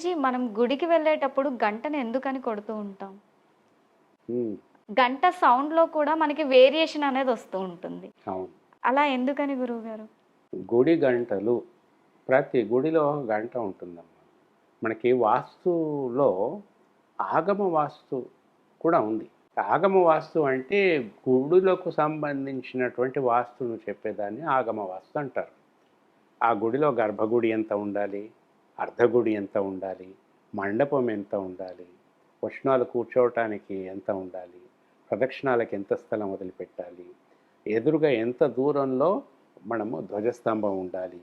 గురుజీ మనం గుడికి వెళ్ళేటప్పుడు గంటను ఎందుకని కొడుతూ ఉంటాం? గంట సౌండ్లో కూడా మనకి వేరియేషన్ అనేది వస్తూ ఉంటుంది. అవును. అలా ఎందుకని గురువు గారు? గుడి గంటలు ప్రతి గుడిలో గంట ఉంటుందమ్మా. మనకి వాస్తులో ఆగమ వాస్తు కూడా ఉంది. ఆగమ వాస్తు అంటే గుడులకు సంబంధించినటువంటి వాస్తును చెప్పేదాన్ని ఆగమ వాస్తు అంటారు. ఆ గుడిలో గర్భగుడి ఎంత ఉండాలి? అర్ధగుడి ఎంత ఉండాలి? మండపం ఎంత ఉండాలి? వచనాలు కూర్చోవటానికి ఎంత ఉండాలి? ప్రదక్షిణాలకు ఎంత స్థలం వదిలిపెట్టాలి? ఎదురుగా ఎంత దూరంలో మనము ధ్వజస్తంభం ఉండాలి?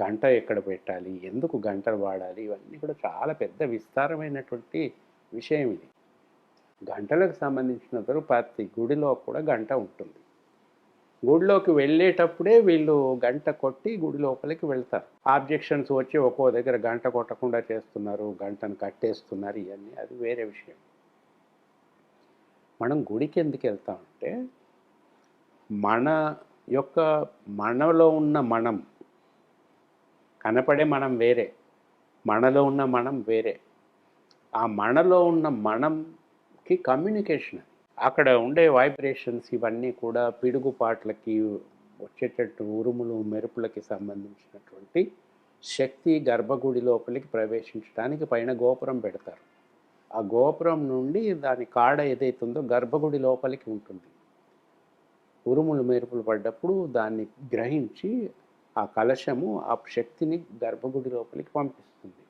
గంట ఎక్కడ పెట్టాలి? ఎందుకు గంటలు వాడాలి? ఇవన్నీ కూడా చాలా పెద్ద విస్తారమైనటువంటి విషయం ఇది. గంటలకు సంబంధించినంత ప్రతి గుడిలో కూడా గంట ఉంటుంది. గుడిలోకి వెళ్ళేటప్పుడే వీళ్ళు గంట కొట్టి గుడి లోపలికి వెళ్తారు. ఆబ్జెక్షన్స్ వచ్చి ఒక్కో దగ్గర గంట కొట్టకుండా చేస్తున్నారు గంటను కట్టేస్తున్నారు ఇవన్నీ. అది వేరే విషయం. మనం గుడికి ఎందుకు వెళ్తామంటే మన యొక్క మనలో ఉన్న మనం కనపడే మనం వేరే మనలో ఉన్న మనం వేరే. ఆ మనలో ఉన్న మనంకి కమ్యూనికేషన్ అక్కడ ఉండే వైబ్రేషన్స్ ఇవన్నీ కూడా పిడుగుపాట్లకి వచ్చేటట్టు ఉరుములు మెరుపులకి సంబంధించినటువంటి శక్తి గర్భగుడి లోపలికి ప్రవేశించడానికి పైన గోపురం పెడతారు. ఆ గోపురం నుండి దాని కాడ ఏదైతుందో గర్భగుడి లోపలికి ఉంటుంది. ఉరుములు మెరుపులు పడ్డప్పుడు దాన్ని గ్రహించి ఆ కలశము ఆ శక్తిని గర్భగుడి లోపలికి పంపిస్తుంది.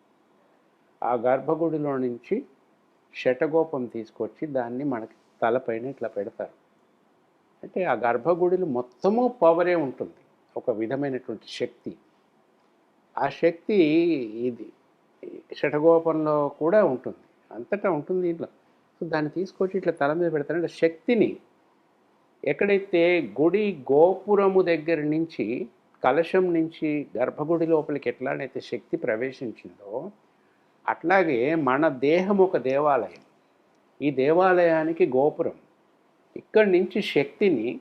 ఆ గర్భగుడిలో నుంచి శటగోపం తీసుకొచ్చి దాన్ని మనకి తలపైన ఇట్లా పెడతారు. అంటే ఆ గర్భగుడిలో మొత్తము పవరే ఉంటుంది. ఒక విధమైనటువంటి శక్తి. ఆ శక్తి ఇది. శఠగోపంలో కూడా ఉంటుంది. అంతటా ఉంటుంది దీంట్లో సో దాన్ని తీసుకొచ్చి ఇట్లా తల మీద పెడతారంటే శక్తిని ఎక్కడైతే గుడి గోపురము దగ్గర నుంచి కలశం నుంచి గర్భగుడి లోపలికి ఎట్లానైతే శక్తి ప్రవేశించిందో అట్లాగే మన దేహం ఒక దేవాలయం. ఈ దేవాలయానికి గోపురం. ఇక్కడి నుంచి శక్తిని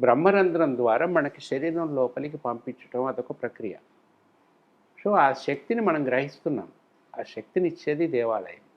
బ్రహ్మరంధ్రం ద్వారా మనకి శరీరం లోపలికి పంపించడం అదొక ప్రక్రియ. సో ఆ శక్తిని మనం గ్రహిస్తున్నాం. ఆ శక్తిని ఇచ్చేది దేవాలయం.